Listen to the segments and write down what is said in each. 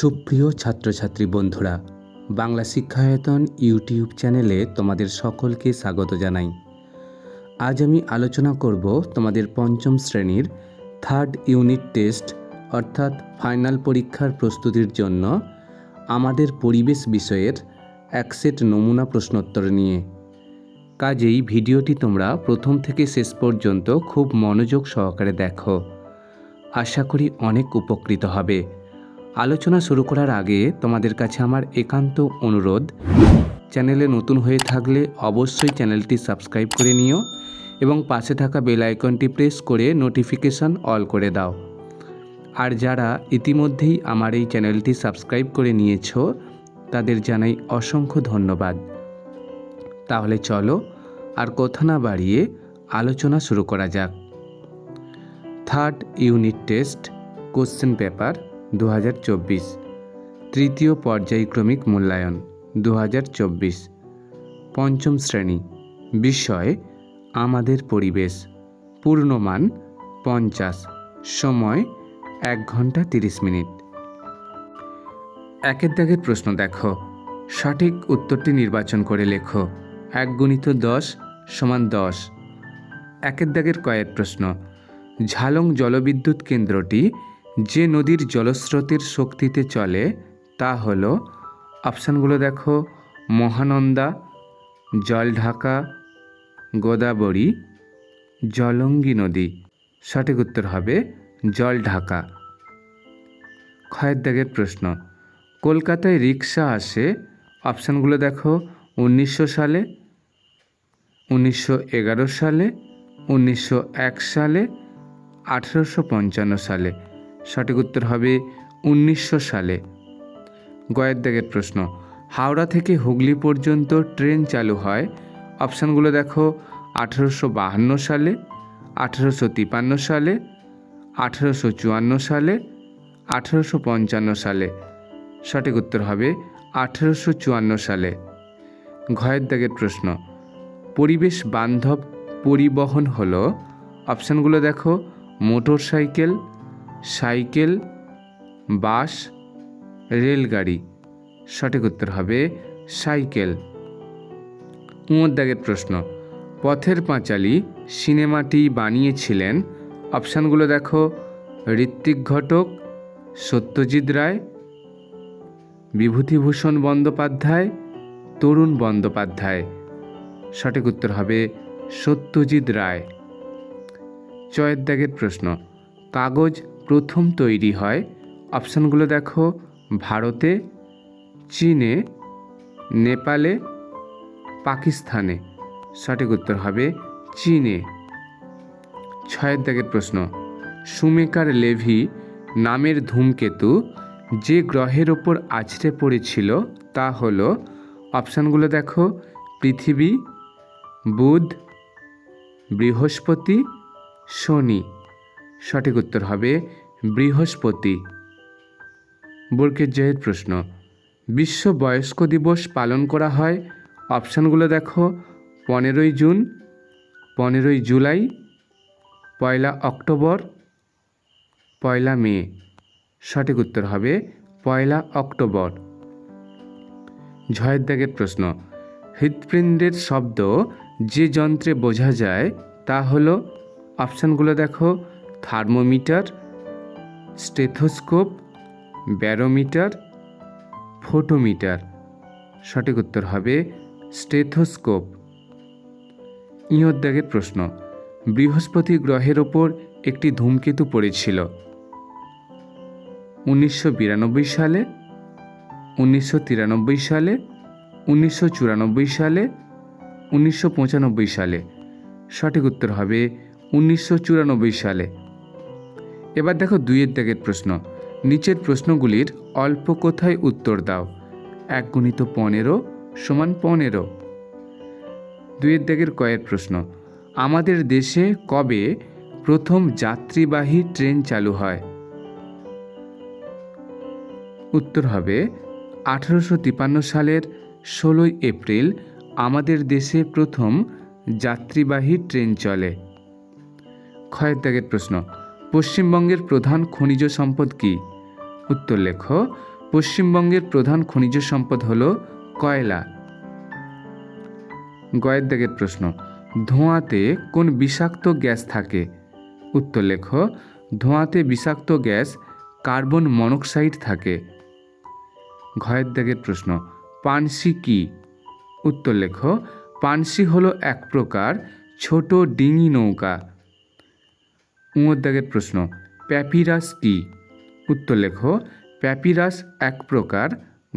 সুপ্রিয় ছাত্রছাত্রী বন্ধুরা, বাংলা শিক্ষায়তন ইউটিউব চ্যানেলে তোমাদের সকলকে স্বাগত জানাই। আজ আমি আলোচনা করব তোমাদের পঞ্চম শ্রেণির থার্ড ইউনিট টেস্ট অর্থাৎ ফাইনাল পরীক্ষার প্রস্তুতির জন্য আমাদের পরিবেশ বিষয়ের এক সেট নমুনা প্রশ্নোত্তর নিয়ে। কাজেই ভিডিওটি তোমরা প্রথম থেকে শেষ পর্যন্ত খুব মনোযোগ সহকারে দেখো। আশা করি অনেক উপকৃত হবে। আলোচনা শুরু করার আগে তোমাদের কাছে আমার একান্ত অনুরোধ, চ্যানেলে নতুন হয়ে থাকলে অবশ্যই চ্যানেলটি সাবস্ক্রাইব করে নিও এবং পাশে থাকা বেল আইকনটি প্রেস করে নোটিফিকেশন অল করে দাও। আর যারা ইতিমধ্যেই আমার এই চ্যানেলটি সাবস্ক্রাইব করে নিয়েছো, তাদের জানাই অসংখ্য ধন্যবাদ। তাহলে চলো আর কথা না বাড়িয়ে আলোচনা শুরু করা যাক। Third unit test question paper দু হাজার চব্বিশ। তৃতীয় পর্যায়ক্রমিক মূল্যায়ন দু পঞ্চম শ্রেণি, বিষয়, আমাদের পরিবেশ। পূর্ণমান পঞ্চাশ। সময়, এক ঘণ্টা তিরিশ মিনিট। একের দাগের প্রশ্ন দেখো। সঠিক উত্তরটি নির্বাচন করে লেখো। এক গুণিত দশ সমান দশ। একের দাগের কয়েক প্রশ্ন, ঝালং জলবিদ্যুৎ কেন্দ্রটি যে নদীর জলস্রোতের শক্তিতে চলে, তা হল, অপশানগুলো দেখো, মহানন্দা, জলঢাকা, গোদাবরী, জলঙ্গি নদী। সঠিক উত্তর হবে জলঢাকা। ক্ষয়ের দাগের প্রশ্ন, কলকাতায় রিক্সা আসে, অপশানগুলো দেখো, উনিশশো সালে, উনিশশো এগারো সালে, উনিশশো এক সালে, আঠেরোশো পঞ্চান্ন সালে। সঠিক উত্তর হবে উনিশশো সালে। গয়ের দাগের প্রশ্ন, হাওড়া থেকে হুগলি পর্যন্ত ট্রেন চালু হয়? অপশানগুলো দেখো, আঠেরোশো বাহান্ন সালে, আঠেরোশো তিপান্ন সালে, আঠেরোশো চুয়ান্ন সালে, আঠেরোশো পঞ্চান্ন সালে। সঠিক উত্তর হবে আঠেরোশো চুয়ান্ন সালে। ঘয়ের দাগের প্রশ্ন, পরিবেশ বান্ধব পরিবহন হলো? অপশানগুলো দেখো মোটর সাইকেল সাইকেল, বাস, রেলগাড়ি। সঠিক উত্তর হবে সাইকেল। উমর দাগের প্রশ্ন, পথের পাঁচালী সিনেমাটি বানিয়েছিলেন? অপশানগুলো দেখো, ঋত্বিক ঘটক, সত্যজিৎ রায়, বিভূতিভূষণ বন্দ্যোপাধ্যায়, তরুণ বন্দ্যোপাধ্যায়। সঠিক উত্তর হবে সত্যজিৎ রায়। চয়ের দাগের প্রশ্ন, কাগজ প্রথম তৈরি হয়। অপশানগুলো দেখো। ভারতে, চীনে, নেপালে, পাকিস্তানে। সঠিক উত্তর হবে চীনে। ছয়ের দাগের প্রশ্ন। সুমেকার লেভি নামের ধূমকেতু যে গ্রহের ওপর আছড়ে পড়েছিল তা হলো অপশানগুলো দেখো। পৃথিবী, বুধ, বৃহস্পতি, শনি। সঠিক উত্তর হবে বৃহস্পতি। বর্গের জয়ের প্রশ্ন, বিশ্ব বয়স্ক দিবস পালন করা হয়? অপশানগুলো দেখো, পনেরোই জুন, পনেরোই জুলাই, পয়লা অক্টোবর, পয়লা মে। সঠিক উত্তর হবে, পয়লা অক্টোবর। ঝয়ের দাগের প্রশ্ন, হৃৎপিণ্ডের শব্দ যে যন্ত্রে বোঝা যায় তা হলো, অপশানগুলো দেখো, থার্মোমিটার স্টেথোস্কোপ, ব্যারোমিটার, ফোটোমিটার। সঠিক উত্তর হবে স্টেথোস্কোপ। ইঁয়র প্রশ্ন, বৃহস্পতি গ্রহের ওপর একটি ধূমকেতু পড়েছিল। উনিশশো বিরানব্বই সালে, উনিশশো তিরানব্বই সালে, উনিশশো চুরানব্বই সালে, উনিশশো পঁচানব্বই সালে। সঠিক উত্তর হবে উনিশশো চুরানব্বই সালে। এবার দেখো দুইয়ের দাগের প্রশ্ন। নিচের প্রশ্নগুলির অল্প কোথায় উত্তর দাও? এক গুণিত পনেরো সমান পনেরো। দুইয়ের দাগের কয়ের প্রশ্ন। আমাদের দেশে কবে প্রথম যাত্রীবাহী ট্রেন চালু হয়? উত্তর হবে আঠারোশো তিপান্ন সালের ষোলোই এপ্রিল আমাদের দেশে প্রথম যাত্রীবাহী ট্রেন চলে। ক্ষয়ের দাগের প্রশ্ন। পশ্চিমবঙ্গের প্রধান খনিজ সম্পদ কী? উত্তর লেখ। পশ্চিমবঙ্গের প্রধান খনিজ সম্পদ হল কয়লা। গয়ের দাগের প্রশ্ন, ধোঁয়াতে কোন বিষাক্ত গ্যাস থাকে? উত্তর লেখ, ধোঁয়াতে বিষাক্ত গ্যাস কার্বন মনোক্সাইড থাকে। ঘয়ের দাগের প্রশ্ন, পানসি কি? উত্তর লেখ, পানসি হলো এক প্রকার ছোট ডিঙি নৌকা। উঁয়োর দাগের প্রশ্ন, প্যাপিরাস কি? উত্তর লেখ, প্যাপিরাস এক প্রকার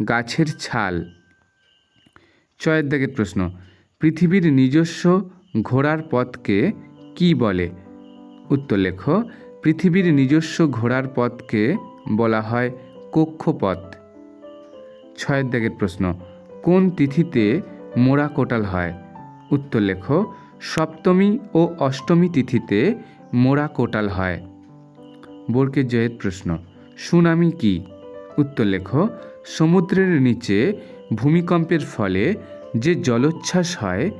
গাছের ছাল। চয়ের দাগের প্রশ্ন, পৃথিবীর নিজস্ব ঘোড়ার পথকে কি বলে? উত্তর লেখ, পৃথিবীর নিজস্ব ঘোড়ার পথকে বলা হয় কক্ষপথ। ছয়ের দাগের প্রশ্ন, কোন তিথিতে মোড়া কোটাল হয়? উত্তর লেখ, সপ্তমী ও অষ্টমী তিথিতে মোড়া কোটাল হয়। বোরকে জয়ের প্রশ্ন, সুনামি কি? উত্তর লেখ, সমুদ্রের নিচে ভূমিকম্পের ফলে যে জলোচ্ছ্বাস হয়,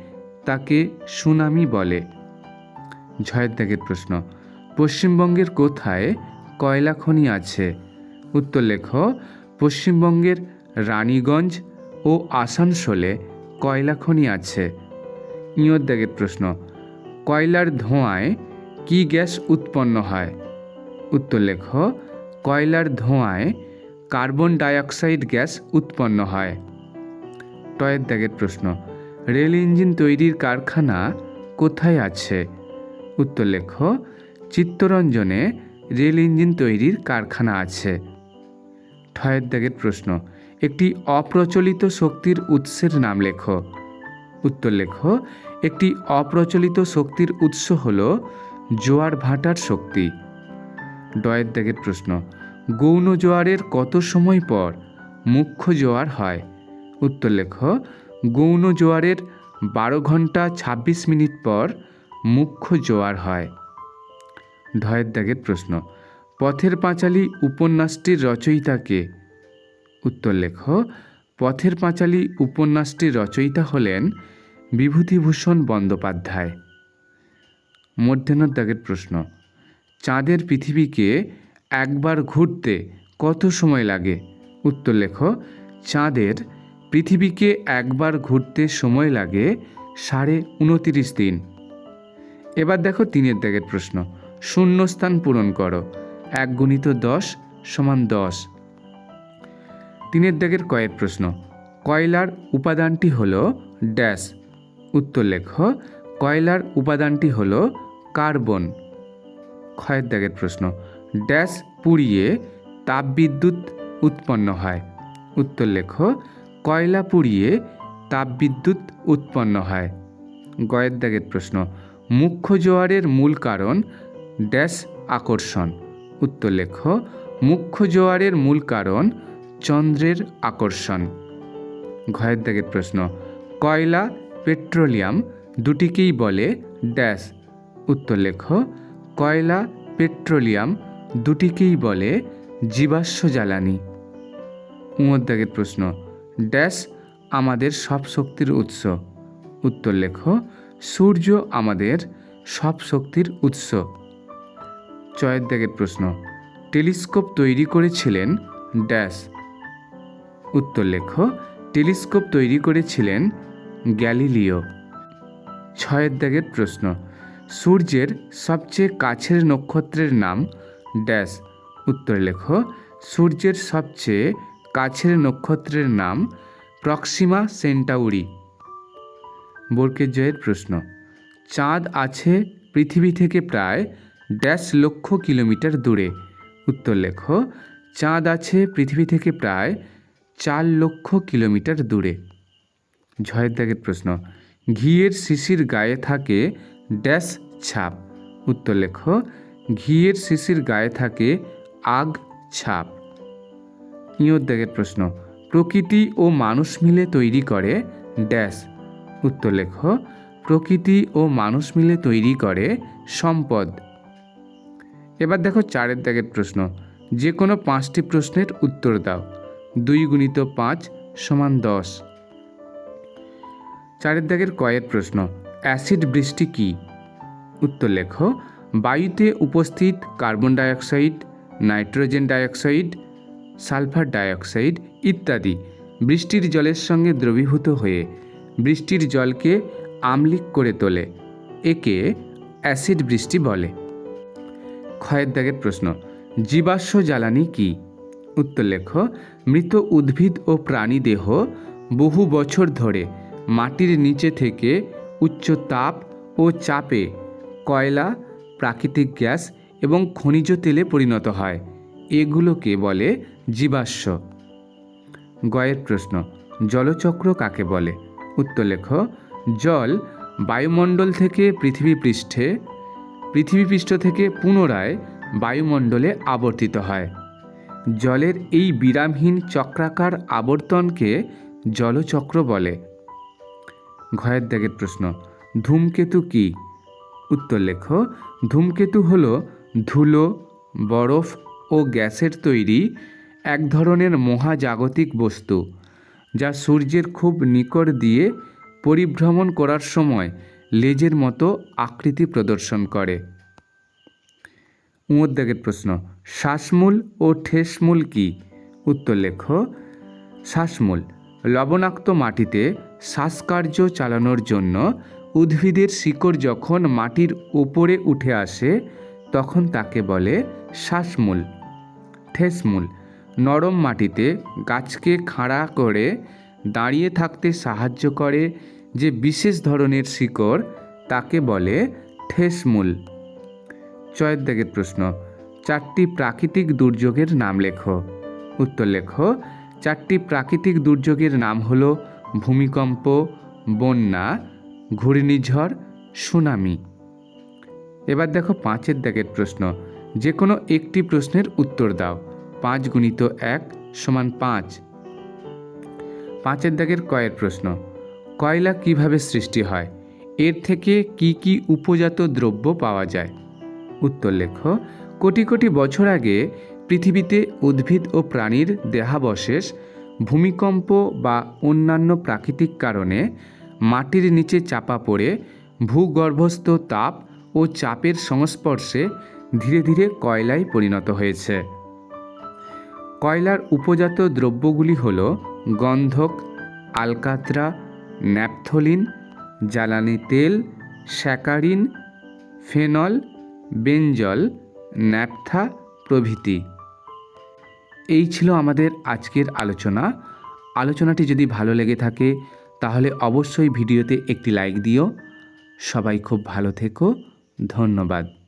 তাকে সুনামি বলে। ঝয়ের দাগের প্রশ্ন, পশ্চিমবঙ্গের কোথায় কয়লা খনি আছে? উত্তর লেখ, পশ্চিমবঙ্গের রানীগঞ্জ ও আসানসোলে কয়লা খনি আছে। দাগের প্রশ্ন, কয়লার ধোঁয়ায় কি গ্যাস উৎপন্ন হয়? উত্তর লেখ, কয়লার ধোঁয়ায় কার্বন ডাইঅক্সাইড গ্যাস উৎপন্ন হয়। টয়ের দাগের প্রশ্ন, রেল ইঞ্জিন তৈরির কারখানা কোথায় আছে? উত্তর লেখ, চিত্তরঞ্জনে রেল ইঞ্জিন তৈরির কারখানা আছে। ঠয়ের দাগের প্রশ্ন, একটি অপ্রচলিত শক্তির উৎসের নাম লেখো। উত্তর লেখো, একটি অপ্রচলিত শক্তির উৎস হল জোয়ার ভাটার শক্তি। ডয়ের দাগের প্রশ্ন, গৌণ জোয়ারের কত সময় পর মুখ্য জোয়ার হয়? উত্তর লেখ, গৌণ জোয়ারের বারো ঘণ্টা ২৬ মিনিট পর মুখ্য জোয়ার হয়। ঢয়ের দাগের প্রশ্ন, পথের পাঁচালী উপন্যাসটির রচয়িতাকে উত্তর লেখ, পথের পাঁচালী উপন্যাসটির রচয়িতা হলেন বিভূতিভূষণ বন্দ্যোপাধ্যায়। মধ্যাহ্নের দাগের প্রশ্ন, চাঁদের পৃথিবীকে একবার ঘুরতে কত সময় লাগে? উত্তর লেখ, চাঁদের পৃথিবীকে একবার ঘুরতে সময় লাগে সাড়ে উনতিরিশ দিন। এবার দেখো তিনের দাগের প্রশ্ন, শূন্যস্থান পূরণ করো, এক গুণিত দশ সমান দশ। তিনের দাগের কয়ের প্রশ্ন, কয়লার উপাদানটি হল ড্যাশ। উত্তর লেখ কয়লার উপাদানটি হল কার্বন। ক্ষয়ের দাগের প্রশ্ন। ড্যাশ পুড়িয়ে তাপবিদ্যুৎ উৎপন্ন হয়। উত্তর লেখ, কয়লা পুড়িয়ে তাপবিদ্যুৎ উৎপন্ন হয়। গয়ের দাগের প্রশ্ন, মুখ্য জোয়ারের মূল কারণ ড্যাশ আকর্ষণ। উত্তর লেখ, মুখ্য জোয়ারের মূল কারণ চন্দ্রের আকর্ষণ। ঘয়ের দাগের প্রশ্ন, কয়লা পেট্রোলিয়াম দুটিকেই বলে ড্যাশ। উত্তর লেখ, কয়লা, পেট্রোলিয়াম, দুটিকেই বলে জীবাশ্ম জ্বালানি। উঁয়োর দাগের প্রশ্ন, ড্যাশ আমাদের সব শক্তির উৎস। উত্তর লেখ, সূর্য আমাদের সব শক্তির উৎস। চয়ের দাগের প্রশ্ন, টেলিস্কোপ তৈরি করেছিলেন ড্যাশ। উত্তর লেখ, টেলিস্কোপ তৈরি করেছিলেন গ্যালিলিও। ছয়ের দাগের প্রশ্ন। সূর্যের সবচেয়ে কাছের নক্ষত্রের নাম ড্যাশ। উত্তর লেখ, সূর্যের সবচেয়ে কাছের নক্ষত্রের নাম প্রক্সিমা সেন্টাউরি। বোরকের জয়ের প্রশ্ন, চাঁদ আছে পৃথিবী থেকে প্রায় ড্যাশ লক্ষ কিলোমিটার দূরে। উত্তর লেখ, চাঁদ আছে পৃথিবী থেকে প্রায় চার লক্ষ কিলোমিটার দূরে। ঝয়ের দাগের প্রশ্ন ঘিয়ের শিশির গায়ে থাকে ড্যাশ ছাপ। উত্তর লেখ, ঘিয়ের শিশির গায়ে থাকে আগ ছাপ। ইঁয়োর প্রশ্ন, প্রকৃতি ও মানুষ মিলে তৈরি করে ড্যাশ। উত্তর লেখ, প্রকৃতি ও মানুষ মিলে তৈরি করে সম্পদ। এবার দেখো চারের দাগের প্রশ্ন, যে কোনো পাঁচটি প্রশ্নের উত্তর দাও। দুই গুণিত পাঁচ সমান দশ। চারের দাগের কয়ের প্রশ্ন। অ্যাসিড বৃষ্টি কি? উত্তর লেখো, বায়ুতে উপস্থিত carbon dioxide, nitrogen dioxide, sulphur dioxide ইত্যাদি বৃষ্টির জলের সঙ্গে দ্রবীভূত হয়ে বৃষ্টির জলকে আম্লিক করে তোলে, একে অ্যাসিড বৃষ্টি বলে। ক্ষয়ের দাগের প্রশ্ন, জীবাশ্ম জ্বালানি কি? উত্তর লেখ, মৃত উদ্ভিদ ও প্রাণী দেহ বহু বছর ধরে মাটির নিচে থেকে উচ্চ তাপ ও চাপে কয়লা, প্রাকৃতিক গ্যাস এবং খনিজ তেলে পরিণত হয়। এগুলোকে বলে জীবাশ্ম। গয়ের প্রশ্ন, জলচক্র কাকে বলে? উত্তর লেখ, জল বায়ুমণ্ডল থেকে পৃথিবী পৃষ্ঠে পৃথিবী পৃষ্ঠ থেকে পুনরায় বায়ুমণ্ডলে আবর্তিত হয়। জলের এই বিরামহীন চক্রাকার আবর্তনকে জলচক্র বলে। ঘয়ের দাগের প্রশ্ন। ধূমকেতু কি? উত্তর লেখ। ধূমকেতু হল ধুলো, বরফ ও গ্যাসের তৈরি এক ধরনের মহাজাগতিক বস্তু যা সূর্যের খুব নিকট দিয়ে পরিভ্রমণ করার সময় লেজের মতো আকৃতি প্রদর্শন করে। উমদ্দাগের প্রশ্ন, শ্বাসমূল ও ঠেসমূল কি? উত্তর লেখ, শ্বাসমূল, লবণাক্ত মাটিতে শ্বাসকার্য চালানোর জন্য উদ্ভিদের শিকড় যখন মাটির উপরে উঠে আসে, তখন তাকে বলে শ্বাসমূল, ঠেসমূল। নরম মাটিতে গাছকে খাড়া করে দাঁড়িয়ে থাকতে সাহায্য করে যে বিশেষ ধরনের শিকড়, তাকে বলে ঠেসমূল। চয়ের প্রশ্ন, চারটি প্রাকৃতিক দুর্যোগের নাম লেখো। উত্তর লেখো, চারটি প্রাকৃতিক দুর্যোগের নাম হলো ভূমিকম্প, বন্যা, ঘূর্ণিঝড়, সুনামি। এবার দেখো পাঁচের দাগের প্রশ্ন। যে কোনো একটি প্রশ্নের উত্তর দাও। পাঁচ গুণিত এক সমান পাঁচ। পাঁচের দাগের কয়ের প্রশ্ন। কয়লা কীভাবে সৃষ্টি হয়? এর থেকে কি কি উপজাত দ্রব্য পাওয়া যায়? উত্তর লেখ, কোটি কোটি বছর আগে পৃথিবীতে উদ্ভিদ ও প্রাণীর দেহাবশেষ ভূমিকম্প বা অন্যান্য প্রাকৃতিক কারণে মাটির নিচে চাপা পড়ে ভূগর্ভস্থ তাপ ও চাপের সংস্পর্শে ধীরে ধীরে কয়লায় পরিণত হয়েছে। কয়লার উপজাত দ্রব্যগুলি হল গন্ধক, আলকাত্রা, ন্যাপথলিন, জ্বালানি তেল, স্যাকারিন, ফেনল, বেঞ্জল, ন্যাপথা প্রভৃতি। এই ছিল আমাদের আজকের আলোচনা। আলোচনাটি যদি ভালো লেগে থাকে, তাহলে অবশ্যই ভিডিওতে একটি লাইক দিও। সবাই খুব ভালো থেকো। ধন্যবাদ।